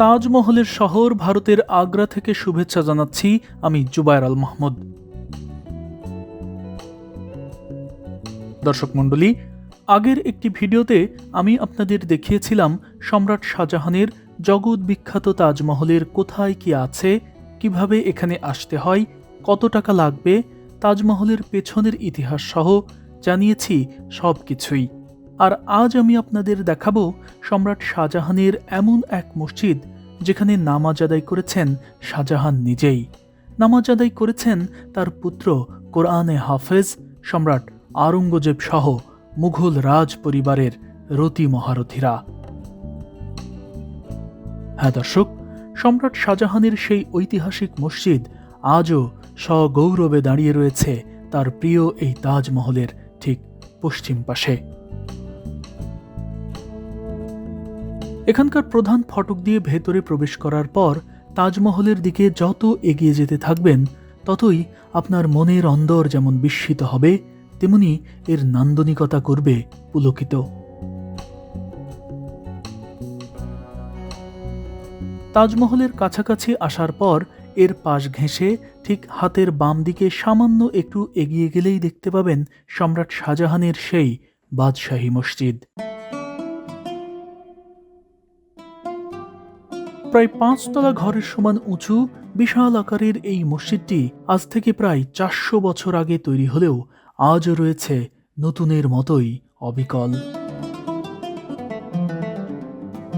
তাজমহলের শহর ভারতের আগ্রা থেকে শুভেচ্ছা জানাচ্ছি আমি জুবায়ের আল মাহমুদ। দর্শক মণ্ডলী, আগের একটি ভিডিওতে আমি আপনাদের দেখিয়েছিলাম সম্রাট শাহজাহানের জগৎ বিখ্যাত তাজমহলের কোথায় কি আছে, কীভাবে এখানে আসতে হয়, কত টাকা লাগবে, তাজমহলের পেছনের ইতিহাস সহ জানিয়েছি সব কিছুই আর আজ আমি আপনাদের দেখাবো সম্রাট শাহজাহানের এমন এক মসজিদ যেখানে নামাজ আদায় করেছেন শাহজাহান নিজেই। নামাজ আদায় করেছেন তার পুত্র কোরআনে হাফেজ সম্রাট আওরঙ্গজেব সহ মুঘল রাজ পরিবারের রতি মহারথীরা। হ্যাঁ দর্শক, সম্রাট শাহজাহানের সেই ঐতিহাসিক মসজিদ আজও সগৌরবে দাঁড়িয়ে রয়েছে তার প্রিয় এই তাজমহলের ঠিক পশ্চিম পাশে। এখানকার প্রধান ফটক দিয়ে ভেতরে প্রবেশ করার পর তাজমহলের দিকে যত এগিয়ে যেতে থাকবেন, ততই আপনার মনের অন্দর যেমন বিস্মিত হবে, তেমনি এর নান্দনিকতা করবে পুলকিত। তাজমহলের কাছাকাছি আসার পর এর পাশ ঘেঁষে ঠিক হাতের বাম দিকে সামান্য একটু এগিয়ে গেলেই দেখতে পাবেন সম্রাট শাহজাহানের সেই বাদশাহী মসজিদ। প্রায় পাঁচতলা ঘরের সমান উঁচু, বিশাল আকারের এই মসজিদটি আজ থেকে প্রায় চারশো বছর আগে তৈরি হলেও আজও রয়েছে নতুনের মতোই অবিকল।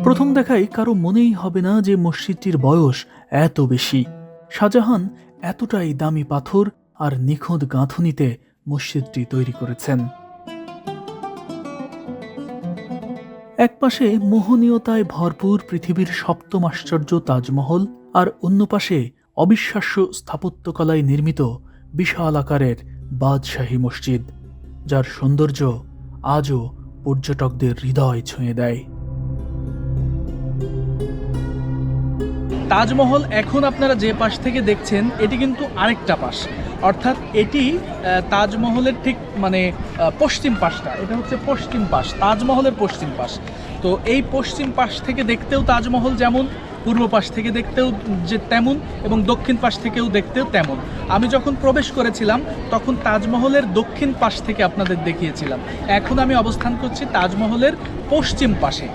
প্রথম দেখায় কারও মনেই হবে না যে মসজিদটির বয়স এত বেশি। শাহজাহান এতটাই দামি পাথর আর নিখুঁত গাঁথুনিতে মসজিদটি তৈরি করেছেন। একপাশে মোহনীয়তায় ভরপুর পৃথিবীর সপ্তম আশ্চর্য তাজমহল আর অন্য পাশে অবিশ্বাস্য স্থাপত্যকলায় নির্মিত বিশাল আকারের বাদশাহী মসজিদ, যার সৌন্দর্য আজও পর্যটকদের হৃদয় ছুঁয়ে দেয়। তাজমহল এখন আপনারা যে পাশ থেকে দেখছেন, এটি কিন্তু আরেকটা পাশ। অর্থাৎ এটি তাজমহলের ঠিক মানে পশ্চিম পাশটা। এটা হচ্ছে পশ্চিম পাশ, তাজমহলের পশ্চিম পাশ। তো এই পশ্চিম পাশ থেকে দেখতেও তাজমহল যেমন, পূর্ব পাশ থেকে দেখতেও যে তেমন এবং দক্ষিণ পাশ থেকেও দেখতেও তেমন। আমি যখন প্রবেশ করেছিলাম, তখন তাজমহলের দক্ষিণ পাশ থেকে আপনাদের দেখিয়েছিলাম। এখন আমি অবস্থান করছি তাজমহলের পশ্চিম পাশে।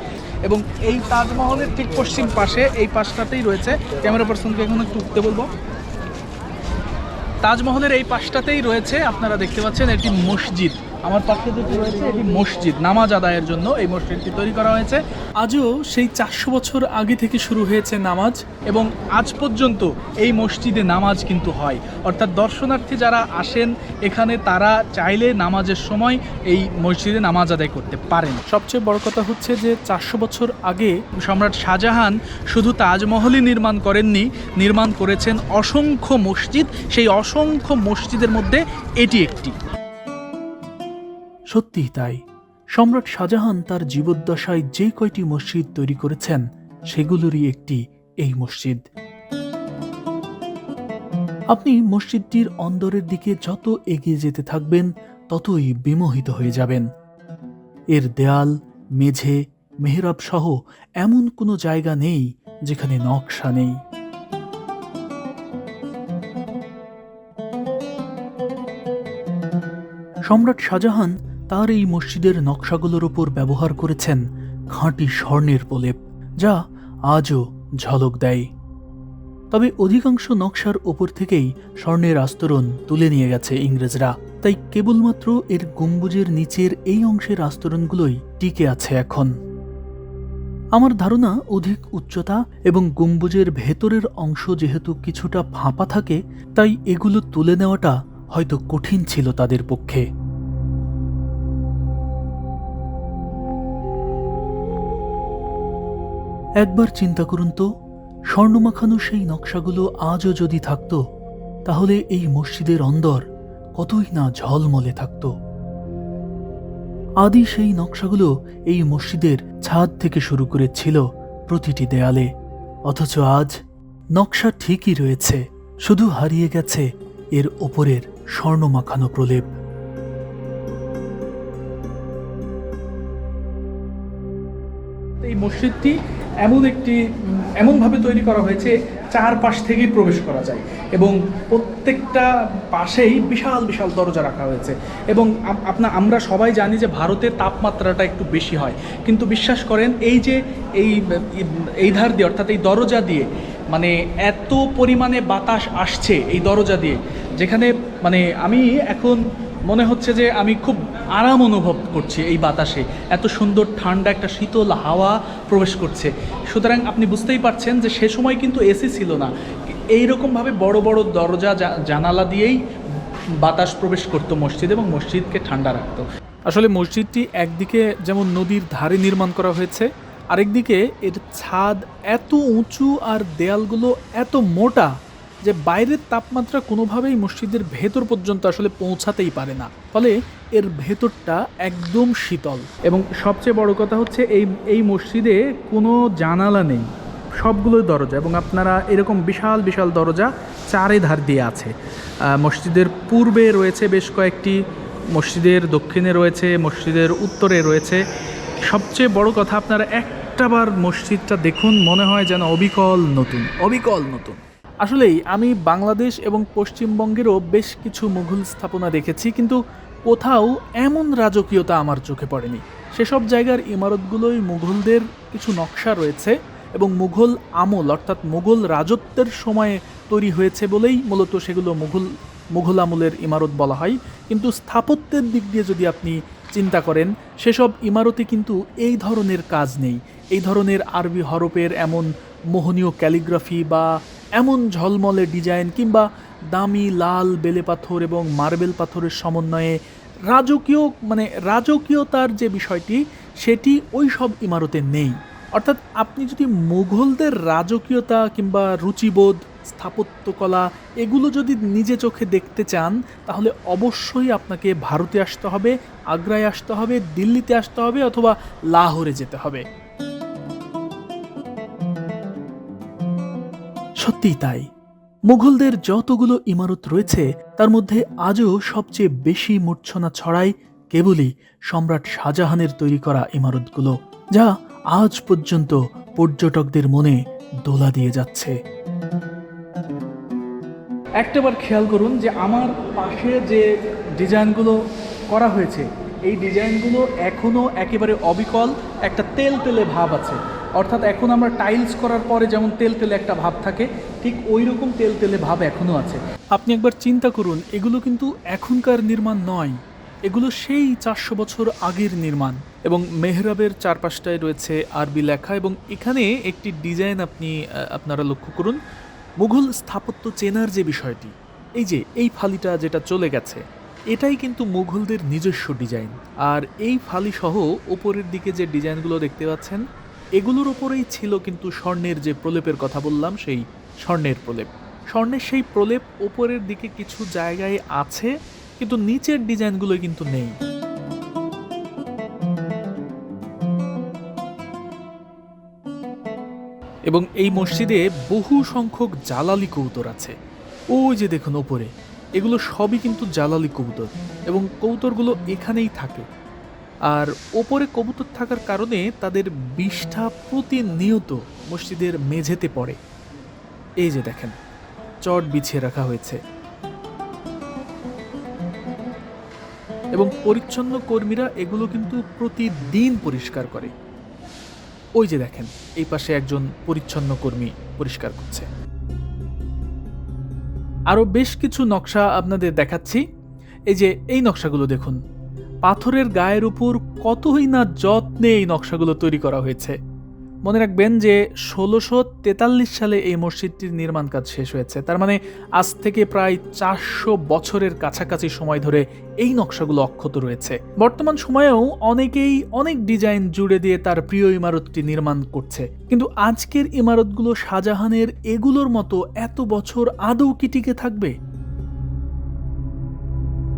এবং এই তাজমহলের ঠিক পশ্চিম পাশে, এই পাশটাতেই রয়েছে। ক্যামেরা পার্সনকে এখন একটু উঠতে বলব। তাজমহলের এই পাশটাতেই রয়েছে, আপনারা দেখতে পাচ্ছেন, একটি মসজিদ। আমার পাশে যেটি রয়েছে এটি মসজিদ, নামাজ আদায়ের জন্য এই মসজিদটি তৈরি করা হয়েছে। আজও সেই চারশো বছর আগে থেকে শুরু হয়েছে নামাজ এবং আজ পর্যন্ত এই মসজিদে নামাজ কিন্তু হয়। অর্থাৎ দর্শনার্থী যারা আসেন এখানে তারা চাইলে নামাজের সময় এই মসজিদে নামাজ আদায় করতে পারেন। সবচেয়ে বড় কথা হচ্ছে যে চারশো বছর আগে সম্রাট শাহজাহান শুধু তাজমহলই নির্মাণ করেননি, নির্মাণ করেছেন অসংখ্য মসজিদ। সেই অসংখ্য মসজিদের মধ্যে এটি একটি। সত্যিই তাই। সম্রাট শাহজাহান তার জীবদ্দশায় যে কয়টি মসজিদ তৈরি করেছেন, সেগুলোরই একটি এই মসজিদ। আপনি মসজিদটির অন্দরের দিকে যত এগিয়ে যেতে থাকবেন, ততই বিমোহিত হয়ে যাবেন। এর দেয়াল, মেঝে, মেহরাব সহ এমন কোনো জায়গা নেই যেখানে নকশা নেই। সম্রাট শাহজাহান তার এই মসজিদের নকশাগুলোর উপর ব্যবহার করেছেন খাঁটি স্বর্ণের প্রলেপ, যা আজও ঝলক দেয়। তবে অধিকাংশ নকশার ওপর থেকেই স্বর্ণের আস্তরণ তুলে নিয়ে গেছে ইংরেজরা, তাই কেবলমাত্র এর গম্বুজের নিচের এই অংশের আস্তরণগুলোই টিকে আছে এখন। আমার ধারণা অধিক উচ্চতা এবং গম্বুজের ভেতরের অংশ যেহেতু কিছুটা ফাঁপা থাকে, তাই এগুলো তুলে নেওয়াটা হয়তো কঠিন ছিল তাদের পক্ষে। একবার চিন্তা করুন তো, স্বর্ণমাখানো সেই নকশাগুলো আজও যদি থাকতো, তাহলে এই মসজিদের অন্দর কতই না ঝলমলে থাকতো। আদি সেই নকশাগুলো এই মসজিদের ছাদ থেকে শুরু করে ছিল প্রতিটি দেয়ালে, অথচ আজ নকশা ঠিকই রয়েছে, শুধু হারিয়ে গেছে এর ওপরের স্বর্ণমাখানো প্রলেপ। এই মসজিদটি এমন একটি, এমনভাবে তৈরি করা হয়েছে চার পাশ থেকেই প্রবেশ করা যায় এবং প্রত্যেকটা পাশেই বিশাল বিশাল দরজা রাখা হয়েছে এবং আপনার আমরা সবাই জানি যে ভারতের তাপমাত্রাটা একটু বেশি হয়। কিন্তু বিশ্বাস করেন, এই যে এই এই ধার দিয়ে, অর্থাৎ এই দরজা দিয়ে মানে এত পরিমাণে বাতাস আসছে এই দরজা দিয়ে, যেখানে মানে আমি এখন মনে হচ্ছে যে আমি খুব আরাম অনুভব করছি এই বাতাসে। এত সুন্দর ঠান্ডা একটা শীতল হাওয়া প্রবেশ করছে। সুতরাং আপনি বুঝতেই পারছেন যে সে সময় কিন্তু এসি ছিল না। এই রকমভাবে বড় বড় দরজা জানালা দিয়েই বাতাস প্রবেশ করতো মসজিদ এবং মসজিদকে ঠান্ডা রাখত। আসলে মসজিদটি একদিকে যেমন নদীর ধারে নির্মাণ করা হয়েছে, আরেকদিকে এর ছাদ এত উঁচু আর দেয়ালগুলো এত মোটা যে বাইরের তাপমাত্রা কোনোভাবেই মসজিদের ভেতর পর্যন্ত আসলে পৌঁছাতেই পারে না। ফলে এর ভেতরটা একদম শীতল। এবং সবচেয়ে বড় কথা হচ্ছে এই এই মসজিদে কোনো জানালা নেই। সবগুলোই দরজা এবং আপনারা এরকম বিশাল বিশাল দরজা চারে ধার দিয়ে আছে। মসজিদের পূর্বে রয়েছে বেশ কয়েকটি, মসজিদের দক্ষিণে রয়েছে, মসজিদের উত্তরে রয়েছে। সবচেয়ে বড় কথা, আপনারা একটাবার মসজিদটা দেখুন, মনে হয় যেন অবিকল নতুন। অবিকল নতুন। আসলেই, আমি বাংলাদেশ এবং পশ্চিমবঙ্গেরও বেশ কিছু মুঘল স্থাপনা দেখেছি, কিন্তু কোথাও এমন রাজকীয়তা আমার চোখে পড়েনি। সেসব জায়গার ইমারতগুলোই মুঘলদের কিছু নকশা রয়েছে এবং মুঘল আমল, অর্থাৎ মুঘল রাজত্বের সময়ে তৈরি হয়েছে বলেই মূলত সেগুলো মুঘল মুঘল আমলের ইমারত বলা হয়। কিন্তু স্থাপত্যের দিক দিয়ে যদি আপনি চিন্তা করেন, সেসব ইমারতে কিন্তু এই ধরনের কাজ নেই। এই ধরনের আরবি হরফের এমন মোহনীয় ক্যালিগ্রাফি বা এমন ঝলমলে ডিজাইন কিংবা দামি লাল বেলে পাথর এবং মার্বেল পাথরের সমন্বয়ে রাজকীয় মানে রাজকীয়তার যে বিষয়টি, সেটি ওই সব ইমারতে নেই। অর্থাৎ আপনি যদি মুঘলদের রাজকীয়তা কিংবা রুচিবোধ, স্থাপত্যকলা এগুলো যদি নিজে চোখে দেখতে চান, তাহলে অবশ্যই আপনাকে ভারতে আসতে হবে, আগ্রায় আসতে হবে, দিল্লিতে আসতে হবে অথবা লাহোরে যেতে হবে। সত্যিই তাই। মুঘলদের যতগুলো ইমারত রয়েছে, তার মধ্যে আজও সবচেয়ে বেশি মূর্ছনা ছড়ায় কেবলই সম্রাট শাহজাহানের তৈরি করা ইমারতগুলো, যা আজ পর্যন্ত পর্যটকদের মনে দোলা দিয়ে যাচ্ছে। একটাবার খেয়াল করুন যে আমার পাশে যে ডিজাইনগুলো করা হয়েছে, এই ডিজাইনগুলো এখনও একেবারে অবিকল, একটা তেল তেলে ভাব আছে। অর্থাৎ এখন আমরা টাইলস করার পরে যেমন তেল তেলে একটা ভাব থাকে, ঠিক ওই রকম তেল তেলে ভাব এখনও আছে। আপনি একবার চিন্তা করুন, এগুলো কিন্তু এখনকার নির্মাণ নয়। এগুলো সেই চারশো বছর আগের নির্মাণ। এবং মেহরাবের চারপাশটায় রয়েছে আরবি লেখা এবং এখানে একটি ডিজাইন আপনি আপনারা লক্ষ্য করুন। মুঘল স্থাপত্য চেনার যে বিষয়টি, এই যে, এই ফালিটা যেটা চলে গেছে, এটাই কিন্তু মুঘলদের নিজস্ব ডিজাইন। আর এই ফালি সহ ওপরের দিকে যে ডিজাইনগুলো দেখতে পাচ্ছেন এগুলোর ওপরেই ছিল কিন্তু স্বর্ণের যে প্রলেপের কথা বললাম, সেই স্বর্ণের প্রলেপ। স্বর্ণের সেই প্রলেপ ওপরের দিকে কিছু জায়গায় আছে, কিন্তু নিচের ডিজাইনগুলো কিন্তু নেই। এবং এই মসজিদে বহু সংখ্যক জালালি কবুতর আছে। ওই যে দেখুন ওপরে এগুলো সবই কিন্তু জালালি কবুতর এবং কবুতরগুলো এখানেই থাকে। আর ওপরে কবুতর থাকার কারণে তাদের বিষ্ঠা প্রতিনিয়ত মসজিদের মেঝেতে পড়ে। এই যে দেখেন, চট বিছিয়ে রাখা হয়েছে। এবং পরিচ্ছন্ন কর্মীরা এগুলো কিন্তু প্রতিদিন পরিষ্কার করে। ওই যে দেখেন, এই পাশে একজন পরিচ্ছন্ন কর্মী পরিষ্কার করছে। আরও বেশ কিছু নকশা আপনাদের দেখাচ্ছি। এই যে, এই নকশাগুলো দেখুন। পাথরের গায়ের উপর কতই না যত্নে এই নকশাগুলো তৈরি করা হয়েছে। মনে রাখবেন যে ষোলোশো তেতাল্লিশ সালে এই মসজিদটির নির্মাণ কাজ শেষ হয়েছে। তার মানে আজ থেকে প্রায় চারশো বছরের কাছাকাছি সময় ধরে এই নকশাগুলো অক্ষত রয়েছে। বর্তমান সময়েও অনেকেই অনেক ডিজাইন জুড়ে দিয়ে তার প্রিয় ইমারতটি নির্মাণ করছে। কিন্তু আজকের ইমারতগুলো শাহজাহানের এগুলোর মতো এত বছর আদৌ কি টিকে থাকবে?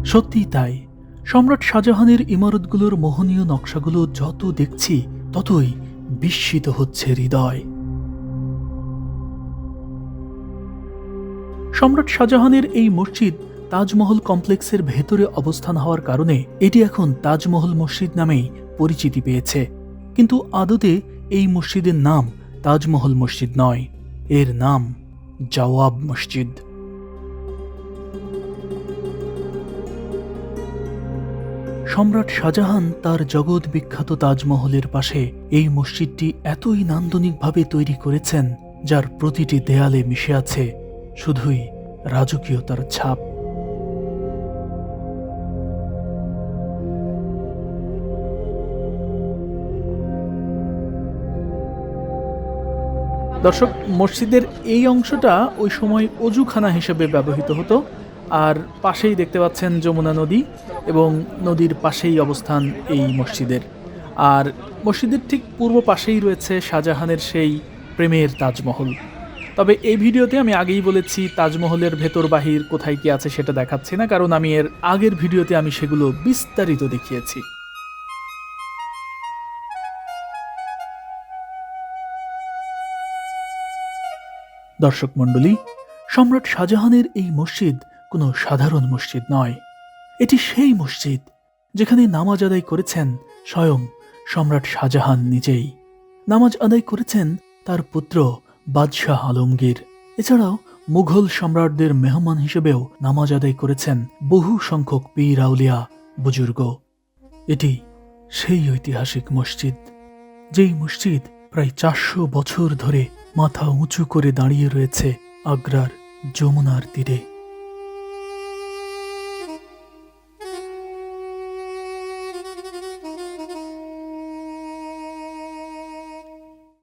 সত্যিই তাই। সম্রাট শাহজাহানের ইমারতগুলোর মোহনীয় নকশাগুলো যত দেখছি, ততই বিস্মিত হচ্ছে হৃদয়। সম্রাট শাহজাহানের এই মসজিদ তাজমহল কমপ্লেক্সের ভেতরে অবস্থান হওয়ার কারণে এটি এখন তাজমহল মসজিদ নামেই পরিচিতি পেয়েছে। কিন্তু আদতে এই মসজিদের নাম তাজমহল মসজিদ নয়, এর নাম জওয়াব মসজিদ। সম্রাট শাহজাহান তার জগৎ বিখ্যাত তাজমহলের পাশে এই মসজিদটি এতই নান্দনিকভাবে তৈরি করেছেন, যার প্রতিটি দেয়ালে মিশে আছে শুধুই রাজকীয়তার ছাপ। দর্শক, মসজিদের এই অংশটা ওই সময় অজুখানা হিসেবে ব্যবহৃত হতো। আর পাশেই দেখতে পাচ্ছেন যমুনা নদী এবং নদীর পাশেই অবস্থান এই মসজিদের। আর মসজিদের ঠিক পূর্ব পাশেই রয়েছে শাহজাহানের সেই প্রেমের তাজমহল। তবে এই ভিডিওতে আমি আগেই বলেছি, তাজমহলের ভেতর বাহির কোথায় কি আছে সেটা দেখাচ্ছি না, কারণ আমি এর আগের ভিডিওতে আমি সেগুলো বিস্তারিত দেখিয়েছি। দর্শক মণ্ডলী, সম্রাট শাহজাহানের এই মসজিদ কোনো সাধারণ মসজিদ নয়। এটি সেই মসজিদ যেখানে নামাজ আদায় করেছেন স্বয়ং সম্রাট শাহজাহান নিজেই। নামাজ আদায় করেছেন তার পুত্র বাদশাহ আলমগীর। এছাড়াও মুঘল সম্রাটদের মেহমান হিসেবেও নামাজ আদায় করেছেন বহু সংখ্যক পীর আউলিয়া বুজুর্গ। এটি সেই ঐতিহাসিক মসজিদ, যেই মসজিদ প্রায় চারশো বছর ধরে মাথা উঁচু করে দাঁড়িয়ে রয়েছে আগ্রার যমুনার তীরে।